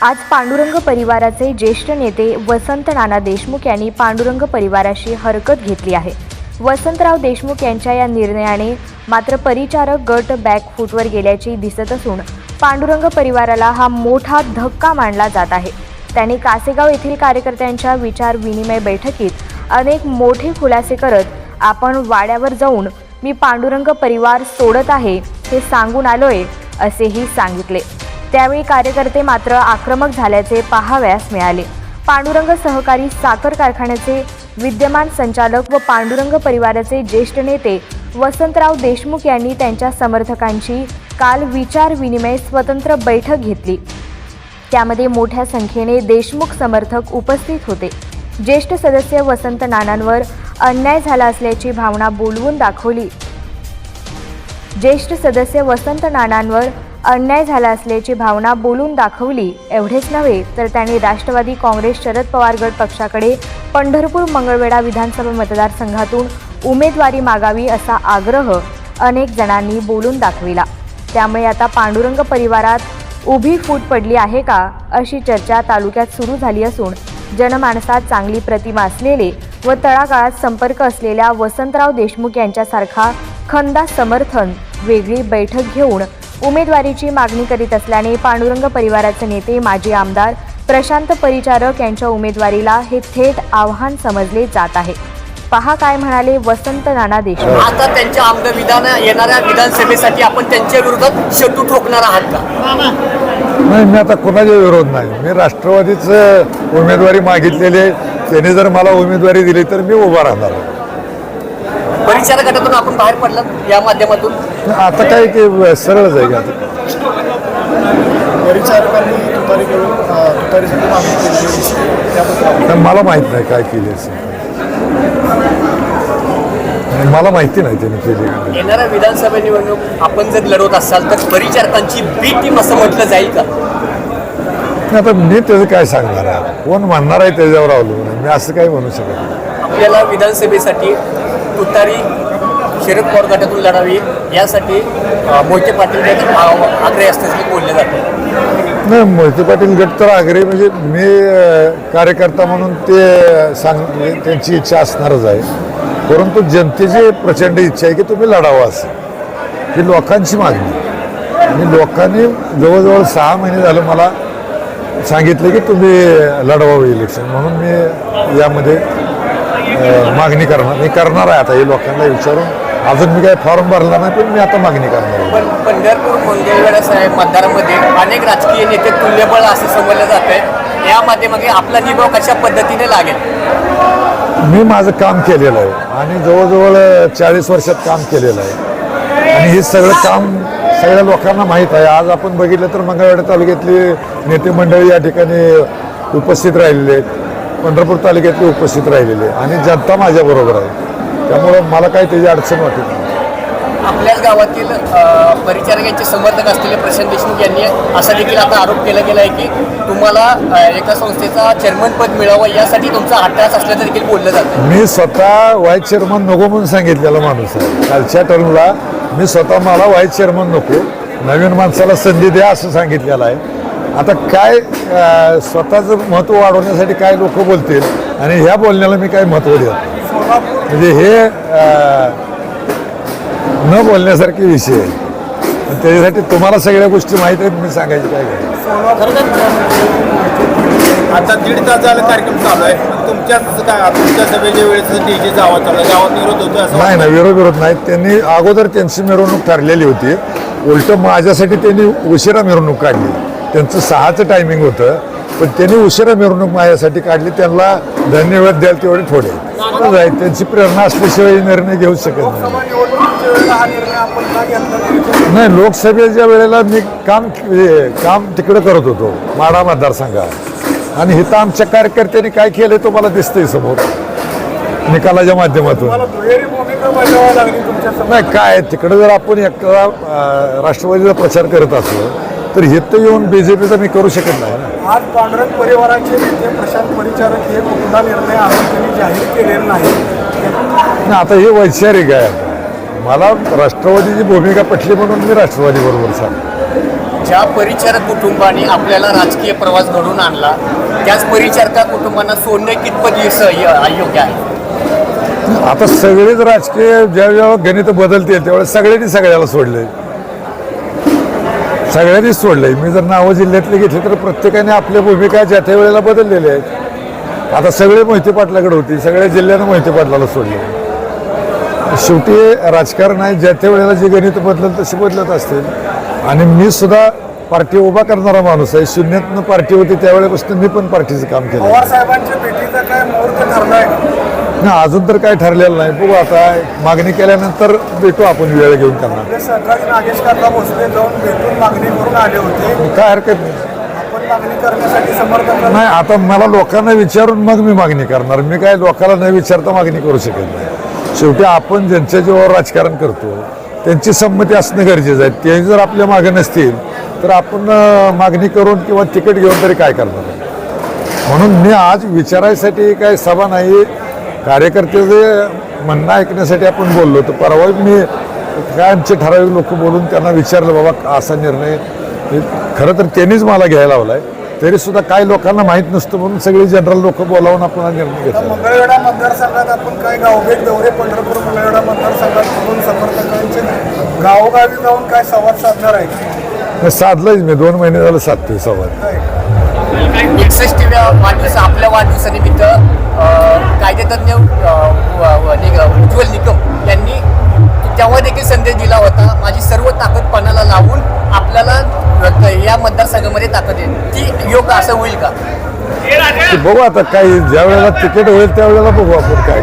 आज पांडुरंग परिवाराचे ज्येष्ठ नेते वसंत नाना देशमुख यांनी पांडुरंग परिवाराशी हरकत घेतली आहे. वसंतराव देशमुख यांच्या या निर्णयाने मात्र परिचारक गट बॅकफूटवर गेल्याची दिसत असून पांडुरंग परिवाराला हा मोठा धक्का मानला जात आहे. त्यांनी कासेगाव येथील कार्यकर्त्यांच्या विचार विनिमय बैठकीत अनेक मोठे खुलासे करत आपण वाड्यावर जाऊन मी पांडुरंग परिवार सोडत आहे हे सांगून आलोय असेही सांगितले. त्यावेळी कार्यकर्ते मात्र आक्रमक झाल्याचे पाहावयास मिळाले. पांडुरंग सहकारी साखर कारखान्याचे विद्यमान संचालक व पांडुरंग परिवाराचे ज्येष्ठ नेते वसंतराव देशमुख यांनी त्यांच्या समर्थकांची काल विचार विनिमय स्वतंत्र बैठक घेतली. त्यामध्ये मोठ्या संख्येने देशमुख समर्थक उपस्थित होते. ज्येष्ठ सदस्य वसंत नानांवर अन्याय झाला असल्याची भावना बोलवून दाखवली. ज्येष्ठ सदस्य वसंत नानांवर अन्याय झाला असल्याची भावना बोलून दाखवली एवढेच नव्हे तर त्यांनी राष्ट्रवादी काँग्रेस शरद पवार गट पक्षाकडे पंढरपूर मंगळवेढा विधानसभा मतदारसंघातून उमेदवारी मागावी असा आग्रह अनेक जणांनी बोलून दाखविला. त्यामुळे आता पांडुरंग परिवारात उभी फूट पडली आहे का अशी चर्चा तालुक्यात सुरू झाली असून जनमानसात चांगली प्रतिमा असलेले व तळागाळात संपर्क असलेल्या वसंतराव देशमुख यांच्यासारखा खंदा समर्थन वेगळी बैठक घेऊन उमेदवारीची मागणी करीत असल्याने पांडुरंग परिवाराचे नेते माजी आमदार प्रशांत परिचारक यांच्या उमेदवारीला हे थेट आव्हान समजले जात आहे. पहा काय म्हणाले वसंत नाना देशमुख. आता त्यांच्या आमदार विधान येणाऱ्या विधानसभेसाठी आपण त्यांच्या विरोधात शेतू ठोकणार आहात का? नाही मी आता कोणाचा विरोध नाही. मी राष्ट्रवादीचं उमेदवारी मागितलेली आहे. त्यांनी जर मला उमेदवारी दिली तर मी उभा राहणार. परिचार गटातून आपण बाहेर पडलात या माध्यमातून. आता काय ते सरळच आहे का आता मला माहीत नाही काय केली आणि मला माहिती नाही त्यांनी केली. येणाऱ्या विधानसभा निवडणूक आपण जर लढवत असाल तर परिचारकांची बी टीम असं म्हटलं जाईल का आता मी त्याचं काय सांगणार आहे कोण म्हणणार आहे त्याच्यावर अवलंबून आहे. मी असं काही म्हणू शकत नाही. आपल्याला विधानसभेसाठी तुतारी शरद पवार गटातून लढावी यासाठी मोहिते पाटील हे आग्रे असल्याचे बोलले जाते. नाही मोहिते पाटील गट तर आग्रे म्हणजे मी कार्यकर्ता म्हणून ते सांग म्हणजे त्यांची इच्छा असणारच आहे. परंतु जनतेची प्रचंड इच्छा आहे की तुम्ही लढावं असं. ही लोकांची मागणी. आणि लोकांनी जवळजवळ सहा महिने झालं मला सांगितलं की तुम्ही लढवावं इलेक्शन म्हणून मी यामध्ये मागणी करणार. मी करणार आहे आता हे लोकांना विचारून. अजून मी काही फॉर्म भरला नाही पण मी आता मागणी करणार आहे. पण पंढरपूर मंगळवेढा साहेब मतदारामध्ये अनेक राजकीय नेते तुल्यबळ असं समजलं जात आहे या माध्यमागे आपला निभाव कशा पद्धतीने लागेल? मी माझं काम केलेलं आहे आणि जवळजवळ चाळीस वर्षात काम केलेलं आहे. आणि हे सगळं काम सगळ्या लोकांना माहीत आहे. आज आपण बघितलं तर मंगळवेढा तालुक्यातली नेते मंडळी या ठिकाणी उपस्थित राहिलेले आहेत. पंढरपूर तालुक्यातले उपस्थित राहिलेले आणि जनता माझ्याबरोबर आहे. त्यामुळं मला काही त्याची अडचण वाटत नाही. आपल्याच गावातील परिचारकांचे समर्थक असलेले प्रशांत देशमुख यांनी असा देखील आता आरोप केला गेला आहे की तुम्हाला एका संस्थेचा चेअरमन पद मिळावं यासाठी तुमचा हट्टास असल्याचं देखील बोललं जातं. मी स्वतः व्हाईस चेअरमन नको म्हणून सांगितलेला माणूस आहे. कालच्या टर्मला मी स्वतः मला व्हाईस चेअरमन नको नवीन माणसाला संधी द्या असं सांगितलेलं आहे. आता काय स्वतःचं महत्त्व वाढवण्यासाठी काय लोक बोलतील आणि ह्या बोलण्याला मी काय महत्त्व देत. म्हणजे हे न बोलण्यासारखे विषय. आहे त्याच्यासाठी तुम्हाला सगळ्या गोष्टी माहीत आहेत मी सांगायची काय आता दीड तास झाला कार्यक्रम चालू आहे. काय तुमच्या सभेच्या वेळेस डीजे जावा चालू. गावात विरोध होतो असं नाही ना विरोध विरोध नाही. त्यांनी अगोदर त्यांची मिरवणूक ठरलेली होती. उलट माझ्यासाठी त्यांनी उशिरा मिरवणूक काढली. त्यांचं सहाचं टायमिंग होतं. पण त्यांनी उशिरा मिरवणूक माझ्यासाठी काढली त्यांना धन्यवाद द्याल तेवढे थोडे आहे. त्यांची प्रेरणा असल्याशिवाय निर्णय घेऊ शकत नाही नाही? लोकसभेच्या वेळेला मी काम काम तिकडे करत होतो माडा मतदारसंघात आणि इथं आमच्या कार्यकर्त्यांनी काय केलं तो मला दिसतंय समोर निकालाच्या माध्यमातून. नाही काय तिकडे जर आपण एकटा अं, राष्ट्रवादीचा प्रचार करत असलो तर इथं येऊन बी जे पीचा मी करू शकत नाही आज पांढरक परिवाराचे नेते प्रशांत परिचारक हे कुठला निर्णय अजून त्यांनी जाहीर केलेला नाही. नाही, आता हे वैचारिक आहे. मला राष्ट्रवादीची भूमिका पटली म्हणून मी राष्ट्रवादी बरोबर सांग ज्या परिचारक कुटुंबाने आपल्याला राजकीय प्रवास घडून आणला त्याच परिचारका कुटुंबांना सोडणं कितपत अयोग्य आहे? आता सगळेच राजकीय ज्या वेळेला गणित बदलतील त्यावेळेस सगळ्यांनी सगळ्याला सोडलंय सगळ्यांनीच सोडलंय. मी जर नावं जिल्ह्यातले घेतली तर प्रत्येकाने आपल्या भूमिका ज्या त्या वेळेला बदललेल्या आहेत. आता सगळे मोहिते पाटलाकडे होती. सगळ्या जिल्ह्यानं मोहिते पाटलाला सोडले शेवटी राजकारण आहे. ज्या त्या वेळेला जे गणित बदलत तशी बदलत असतील. आणि मी सुद्धा पार्टी उभा करणारा माणूस आहे. शून्यातनं पार्टी होती त्यावेळेपासून मी पण पार्टीचं काम केलं नाही अजून तर काय ठरलेलं नाही. बघू आता मागणी केल्यानंतर भेटू आपण वेळ घेऊन त्यांना. आपले सहकारी नागेश काका भोसले जाऊन भेटून मागणी करून आले होते. काय हरकत नाही. आपण मागणी करण्यासाठी समर्थन नाही आता मला लोकांना विचारून मग मी मागणी करणार. मी काय लोकांना न विचारता मागणी करू शकत नाही. शेवटी आपण ज्यांच्या जीवावर राजकारण करतो त्यांची संमती असणं गरजेचं आहे. ते जर आपल्या मागे नसतील तर आपण अं, मागणी करून किंवा तिकीट घेऊन तरी काय करणार? म्हणून मी आज विचारायसाठी काय सभा नाही कार्यकर्त्याचे म्हणणं ऐकण्यासाठी आपण बोललो तर परवा मी काय आमचे ठराविक लोक बोलून त्यांना विचारलं बाबा असा निर्णय हे खरं तर त्यांनीच मला घ्यायला लावलाय. तरी सुद्धा काही लोकांना माहीत नसतं म्हणून सगळी जनरल लोक बोलावून आपण हा निर्णय घेतला. मंगळवेढा मतदारसंघात आपण काय गावभेट दौरे पंढरपूर मंगळवेढा मतदारसंघात करून समर्थकांचे गावोगावी जाऊन काय संवाद साधणार आहे साधलंच मी. दोन महिने झालं साधतोय संवाद. एकसष्टीव्या वाढदिवस आपल्या वाढदिवसानिमित्त कायदेतज्ञ उज्ज्वल निकम यांनी तेव्हा देखील संदेश दिला होता माझी सर्व ताकद पणाला लावून आपल्याला या मतदारसंघामध्ये ताकद येईल. ती योग्य असं होईल का? बघू आता काही ज्या वेळेला तिकीट होईल त्यावेळेला बघू आपण काय